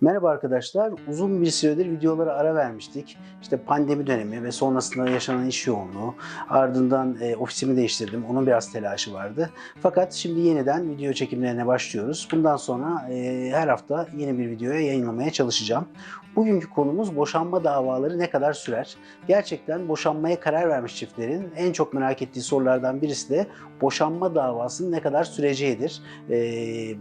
Merhaba arkadaşlar. Uzun bir süredir videolara ara vermiştik. İşte pandemi dönemi ve sonrasında yaşanan iş yoğunluğu. Ardından e, ofisimi değiştirdim. Onun biraz telaşı vardı. Fakat şimdi yeniden video çekimlerine başlıyoruz. Bundan sonra e, her hafta yeni bir videoya yayınlamaya çalışacağım. Bugünkü konumuz boşanma davaları ne kadar sürer? Gerçekten boşanmaya karar vermiş çiftlerin en çok merak ettiği sorulardan birisi de boşanma davasının ne kadar süreceğidir. E,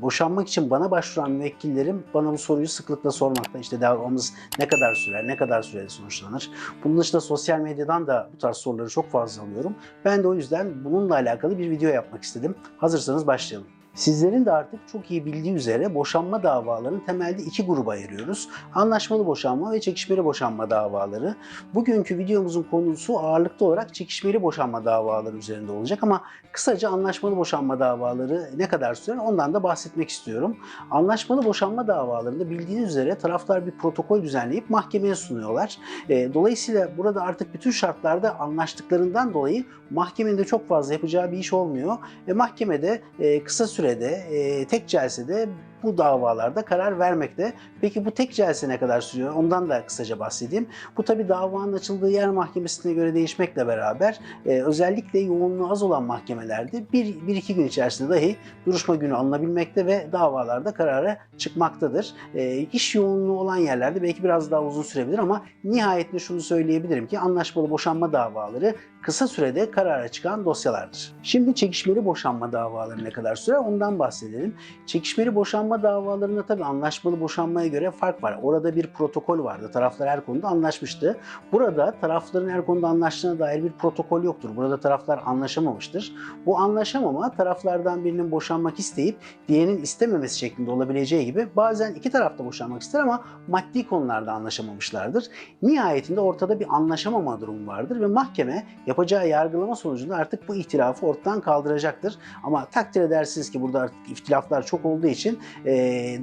boşanmak için bana başvuran müvekkillerim bana bu soruyu sıklıkla sormakta. İşte davamız ne kadar sürer, ne kadar sürede sonuçlanır? Bunun dışında sosyal medyadan da bu tarz soruları çok fazla alıyorum. Ben de o yüzden bununla alakalı bir video yapmak istedim. Hazırsanız başlayalım. Sizlerin de artık çok iyi bildiği üzere boşanma davalarını temelde iki gruba ayırıyoruz. Anlaşmalı boşanma ve çekişmeli boşanma davaları. Bugünkü videomuzun konusu ağırlıklı olarak çekişmeli boşanma davaları üzerinde olacak ama kısaca anlaşmalı boşanma davaları ne kadar sürer ondan da bahsetmek istiyorum. Anlaşmalı boşanma davalarında bildiğiniz üzere taraflar bir protokol düzenleyip mahkemeye sunuyorlar. E, Dolayısıyla burada artık bütün şartlarda anlaştıklarından dolayı mahkemenin de çok fazla yapacağı bir iş olmuyor. Ve mahkemede e, kısa sürede e, tek celsede bu davalarda karar vermekte. Peki bu tek celse ne kadar sürüyor? Ondan da kısaca bahsedeyim. Bu tabi davanın açıldığı yer mahkemesine göre değişmekle beraber e, özellikle yoğunluğu az olan mahkemelerde bir, bir iki gün içerisinde dahi duruşma günü alınabilmekte ve davalarda karara çıkmaktadır. E, iş yoğunluğu olan yerlerde belki biraz daha uzun sürebilir ama nihayetinde şunu söyleyebilirim ki anlaşmalı boşanma davaları kısa sürede karara çıkan dosyalardır. Şimdi çekişmeli boşanma davaları ne kadar sürer ondan bahsedelim. Çekişmeli boşanma davalarında tabii anlaşmalı boşanmaya göre fark var. Orada bir protokol vardı. Taraflar her konuda anlaşmıştı. Burada tarafların her konuda anlaştığına dair bir protokol yoktur. Burada taraflar anlaşamamıştır. Bu anlaşamama taraflardan birinin boşanmak isteyip diğerinin istememesi şeklinde olabileceği gibi bazen iki taraf da boşanmak ister ama maddi konularda anlaşamamışlardır. Nihayetinde ortada bir anlaşamama durumu vardır ve mahkeme yapacağı yargılama sonucunda artık bu ihtilafı ortadan kaldıracaktır. Ama takdir edersiniz ki burada artık ihtilaflar çok olduğu için e,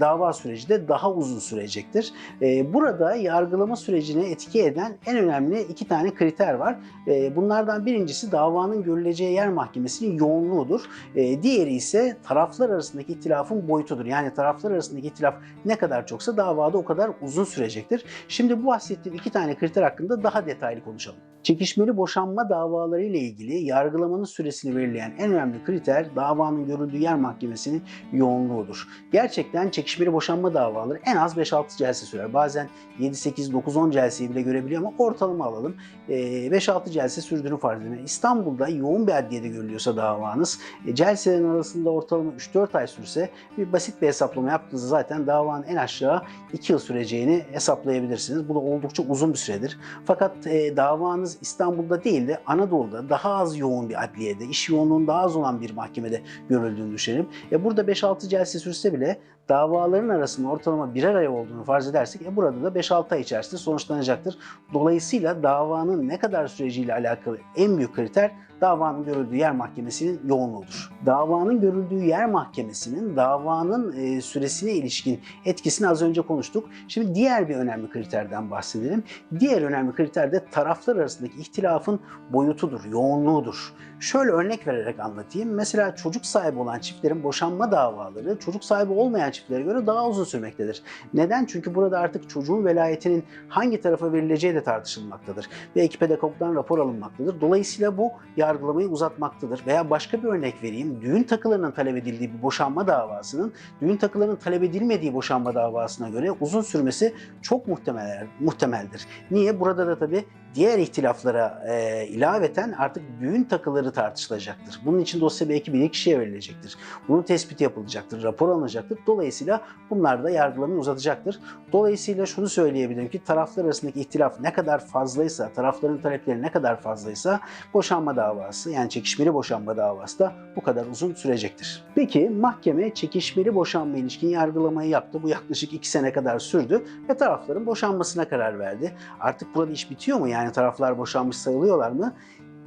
dava süreci de daha uzun sürecektir. E, burada yargılama sürecine etki eden en önemli iki tane kriter var. E, bunlardan birincisi davanın görüleceği yer mahkemesinin yoğunluğudur. E, diğeri ise taraflar arasındaki ihtilafın boyutudur. Yani taraflar arasındaki ihtilaf ne kadar çoksa davada o kadar uzun sürecektir. Şimdi bu bahsettiğim iki tane kriter hakkında daha detaylı konuşalım. Çekişmeli boşanma davaları ile ilgili yargılamanın süresini belirleyen en önemli kriter davanın görüldüğü yer mahkemesinin yoğunluğudur. Gerçekten çekişmeli boşanma davaları en az 5-6 celse sürer. Bazen 7-8-9-10 celseyi bile görebiliyor ama ortalama alalım. 5-6 celse sürdüğünü farz edelim. İstanbul'da yoğun bir adliyede görülüyorsa davanız, e, celselerin arasında ortalama 3-4 ay sürse bir basit bir hesaplama yaptığınızda zaten davanın en aşağı 2 yıl süreceğini hesaplayabilirsiniz. Bu da oldukça uzun bir süredir. Fakat e, davanız İstanbul'da değil de Anadolu'da daha az yoğun bir adliyede, iş yoğunluğunun daha az olan bir mahkemede görüldüğünü düşünelim. E burada 5-6 celse sürse bile ve davaların arasında ortalama birer ay olduğunu farz edersek e burada da 5-6 ay içerisinde sonuçlanacaktır. Dolayısıyla davanın ne kadar süreciyle alakalı en büyük kriter davanın görüldüğü yer mahkemesinin yoğunluğudur. Davanın görüldüğü yer mahkemesinin davanın e, süresine ilişkin etkisini az önce konuştuk. Şimdi diğer bir önemli kriterden bahsedelim. Diğer önemli kriter de taraflar arasındaki ihtilafın boyutudur, yoğunluğudur. Şöyle örnek vererek anlatayım. Mesela çocuk sahibi olan çiftlerin boşanma davaları çocuk sahibi olmayan çiftlere göre daha uzun sürmektedir. Neden? Çünkü burada artık çocuğun velayetinin hangi tarafa verileceği de tartışılmaktadır. Belki pedagogdan rapor alınmaktadır. Dolayısıyla bu yargılamayı uzatmaktadır. Veya başka bir örnek vereyim. Düğün takılarının talep edildiği bir boşanma davasının düğün takılarının talep edilmediği boşanma davasına göre uzun sürmesi çok muhtemel, muhtemeldir. Niye? Burada da tabii diğer ihtilaflara e, ilaveten artık düğün takıları tartışılacaktır. Bunun için dosya belki bir kişiye verilecektir. Bunun tespiti yapılacaktır, rapor alınacaktır. Dolayısıyla bunlar da yargılamayı uzatacaktır. Dolayısıyla şunu söyleyebilirim ki taraflar arasındaki ihtilaf ne kadar fazlaysa, tarafların talepleri ne kadar fazlaysa boşanma davası yani çekişmeli boşanma davası da bu kadar uzun sürecektir. Peki mahkeme çekişmeli boşanma ilişkin yargılamayı yaptı. Bu yaklaşık 2 sene kadar sürdü ve tarafların boşanmasına karar verdi. Artık burada iş bitiyor mu? Yani taraflar boşanmış sayılıyorlar mı?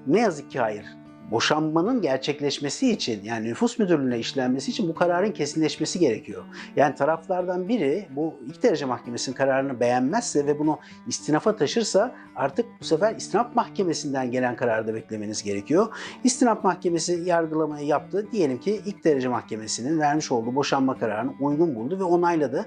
Ne yazık ki hayır boşanmanın gerçekleşmesi için yani nüfus müdürlüğüne işlenmesi için bu kararın kesinleşmesi gerekiyor. Yani taraflardan biri bu ilk derece mahkemesinin kararını beğenmezse ve bunu istinafa taşırsa artık bu sefer istinaf mahkemesinden gelen kararı da beklemeniz gerekiyor. İstinaf mahkemesi yargılamayı yaptı. Diyelim ki ilk derece mahkemesinin vermiş olduğu boşanma kararını uygun buldu ve onayladı.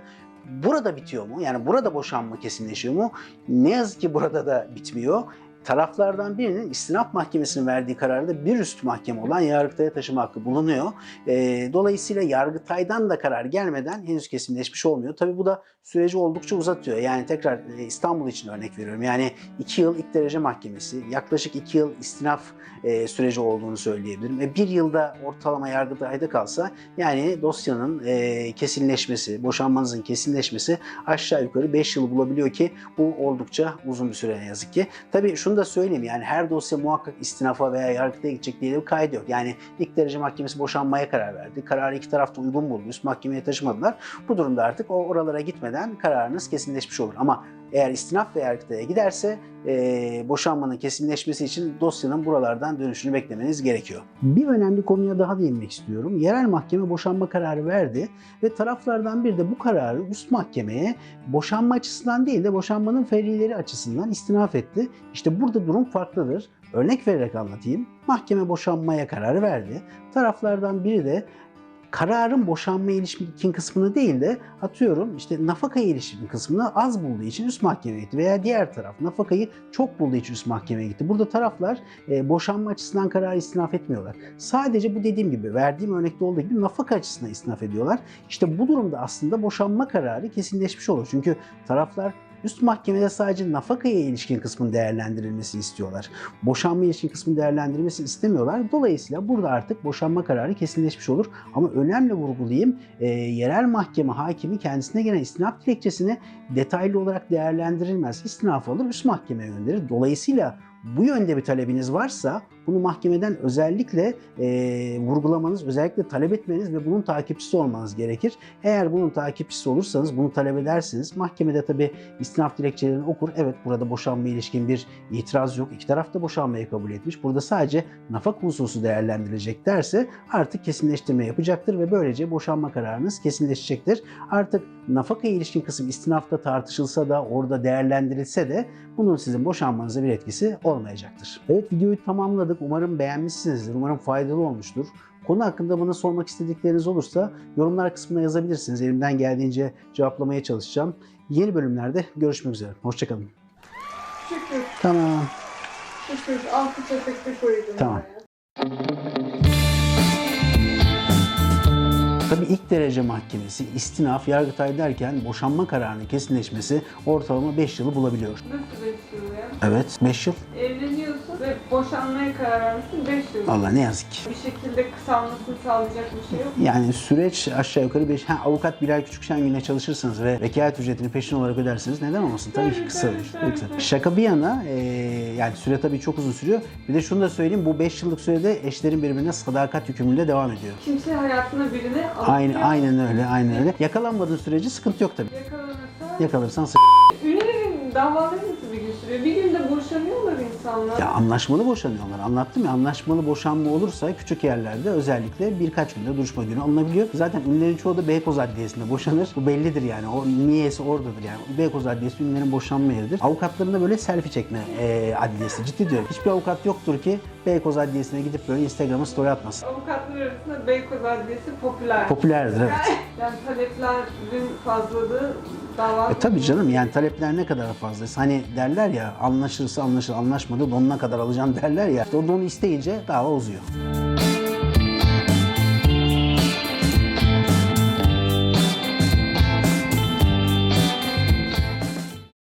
Burada bitiyor mu? Yani burada boşanma kesinleşiyor mu? Ne yazık ki burada da bitmiyor. Taraflardan birinin istinaf mahkemesinin verdiği kararda bir üst mahkeme olan Yargıtay'a taşıma hakkı bulunuyor. Ee, dolayısıyla Yargıtay'dan da karar gelmeden henüz kesinleşmiş olmuyor. Tabii bu da süreci oldukça uzatıyor. Yani tekrar e, İstanbul için örnek veriyorum. Yani iki yıl ilk derece mahkemesi, yaklaşık iki yıl istinaf e, süreci olduğunu söyleyebilirim. E, bir yılda ortalama Yargıtay'da kalsa yani dosyanın e, kesinleşmesi, boşanmanızın kesinleşmesi aşağı yukarı 5 yıl bulabiliyor ki bu oldukça uzun bir süre yazık ki. Tabii şunu da söyleyeyim yani her dosya muhakkak istinafa veya yargıtaya gidecek diye bir kaydı yok. Yani ilk derece mahkemesi boşanmaya karar verdi. Kararı iki taraf da uygun buldu. Üst mahkemeye taşımadılar. Bu durumda artık o oralara gitmeden kararınız kesinleşmiş olur. Ama eğer istinaf ve yargıtaya giderse e, boşanmanın kesinleşmesi için dosyanın buralardan dönüşünü beklemeniz gerekiyor. Bir önemli konuya daha değinmek istiyorum. Yerel mahkeme boşanma kararı verdi ve taraflardan biri de bu kararı üst mahkemeye boşanma açısından değil de boşanmanın ferileri açısından istinaf etti. İşte burada durum farklıdır. Örnek vererek anlatayım. Mahkeme boşanmaya karar verdi. Taraflardan biri de kararın boşanmaya ilişkin kısmını değil de atıyorum işte nafakaya ilişkin kısmını az bulduğu için üst mahkemeye gitti veya diğer taraf nafakayı çok bulduğu için üst mahkemeye gitti. Burada taraflar e, boşanma açısından kararı istinaf etmiyorlar. Sadece bu dediğim gibi verdiğim örnekte olduğu gibi nafaka açısından istinaf ediyorlar. İşte bu durumda aslında boşanma kararı kesinleşmiş olur. Çünkü taraflar Üst mahkemede sadece nafakaya ilişkin kısmın değerlendirilmesini istiyorlar. Boşanma ilişkin kısmın değerlendirilmesini istemiyorlar. Dolayısıyla burada artık boşanma kararı kesinleşmiş olur. Ama önemli vurgulayayım, e, yerel mahkeme hakimi kendisine gelen istinaf dilekçesini detaylı olarak değerlendirilmez. İstinaf alır, üst mahkemeye gönderir. Dolayısıyla bu yönde bir talebiniz varsa bunu mahkemeden özellikle e, vurgulamanız, özellikle talep etmeniz ve bunun takipçisi olmanız gerekir. Eğer bunun takipçisi olursanız, bunu talep edersiniz. Mahkemede tabi istinaf dilekçelerini okur. Evet burada boşanma ilişkin bir itiraz yok. İki taraf da boşanmayı kabul etmiş. Burada sadece nafak hususu değerlendirilecek derse artık kesinleştirme yapacaktır ve böylece boşanma kararınız kesinleşecektir. Artık nafaka ilişkin kısım istinafta tartışılsa da orada değerlendirilse de bunun sizin boşanmanıza bir etkisi olmayacaktır. Evet videoyu tamamladık. Umarım beğenmişsinizdir. Umarım faydalı olmuştur. Konu hakkında bana sormak istedikleriniz olursa yorumlar kısmına yazabilirsiniz. Elimden geldiğince cevaplamaya çalışacağım. Yeni bölümlerde görüşmek üzere. Hoşçakalın. Şükür, Tamam. şükür. Altı çepekte koydum. Tamam. Tabii ilk derece mahkemesi, istinaf, yargıtay derken boşanma kararının kesinleşmesi ortalama 5 yılı bulabiliyor. Nasıl? Evet 5 yıl. Evleniyorsun ve boşanmaya karar vermişsin 5 yıl. Allah ne yazık ki. Bir şekilde kısalmasını sağlayacak bir şey yok. Yani süreç aşağı yukarı 5 ha, avukat bir ay küçük şen gününe çalışırsanız ve vekalet ücretini peşin olarak öderseniz neden olmasın? Tabii ki Tabii, kısa tabii, bir tabii. Şaka bir yana e, yani süre tabii çok uzun sürüyor. Bir de şunu da söyleyeyim bu 5 yıllık sürede eşlerin birbirine sadakat yükümlülüğüyle devam ediyor. Kimse hayatına birini alıp Aynen, aynen öyle, aynen öyle. Yakalanmadığın sürece sıkıntı yok tabii. Yakalanırsa Yakalarsan s- ünlülerin davaları Bir günde boşanıyorlar insanlar. Ya anlaşmalı boşanıyorlar. Anlattım ya anlaşmalı boşanma olursa küçük yerlerde özellikle birkaç günde duruşma günü alınabiliyor. Zaten ünlülerin çoğu da Beykoz Adliyesi'nde boşanır. Bu bellidir yani. O niyesi oradadır yani. Beykoz Adliyesi ünlülerin boşanma yeridir. Avukatların da böyle selfie çekme e, adliyesi. Ciddi diyorum. Hiçbir avukat yoktur ki Beykoz Adliyesi'ne gidip böyle Instagram'a story atmasın. Avukatlar arasında Beykoz Adliyesi popüler. Popülerdir evet. Yani taleplerin fazlalığı dava. E tabii canım yani talepler ne kadar fazla. Hani derler ya anlaşırsa anlaşır, anlaşmadı donuna kadar alacağım derler ya. İşte o donu isteyince dava uzuyor.